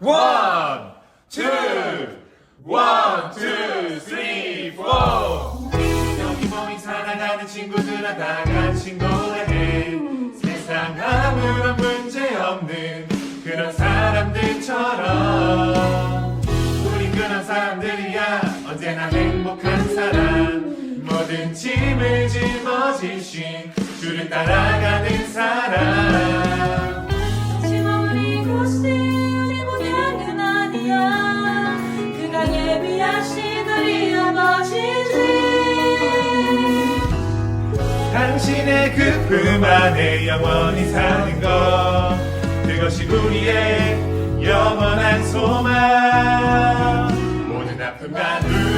One, two, one, two, three, four. 여기 모인 사랑하는 친구들아 다 같이 노래해. 세상 아무런 문제 없는 그런 사람들처럼. 우린 그런 사람들이야 언제나 행복한 사람. 뭐든 짐을 수 줄을 따라가는 사람. 당신의 그 품 안에 영원히 사는 것. 그것이 우리의 영원한 소망. 모든 아픔과 눈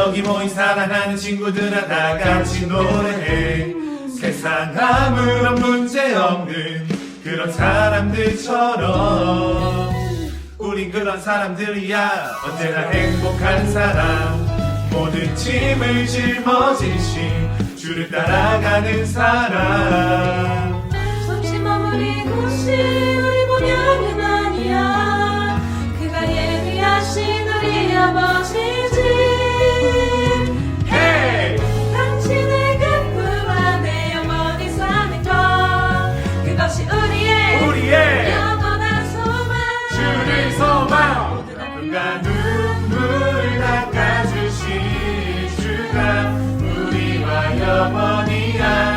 여기 모인 사랑하는 친구들아 다 같이 노래해. 세상 아무런 문제 없는 그런 사람들처럼. 우린 그런 사람들이야. 언제나 행복한 사람. 모든 짐을 짊어지신 주를 따라가는 사람. 잠시 머무린 곳이 우리 모양은 아니야. 그가 예비하신 우리 아버지 영원히 함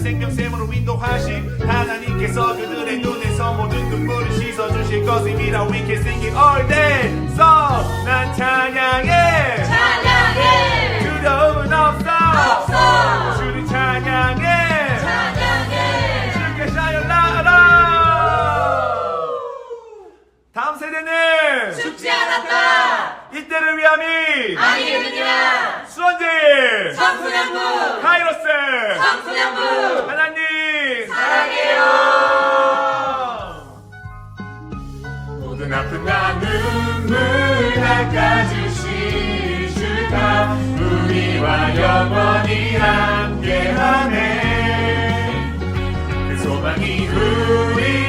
생명샘으로 인도하신 하나님께서 그들의 눈에서 모든 눈물을 씻어주실 것입니다. We can sing it all day. So 난 찬양해. 찬양해. 두려움은 없어. 없어. 주를 찬양해. 찬양해. 주께 샤요라로 다음 세대는 죽지 않았다. 이때를 위함이 아니느니라 수원지 청소년부. 카이로스. 청소년부 우리와 영원히 함께하네. 그 소망이 우리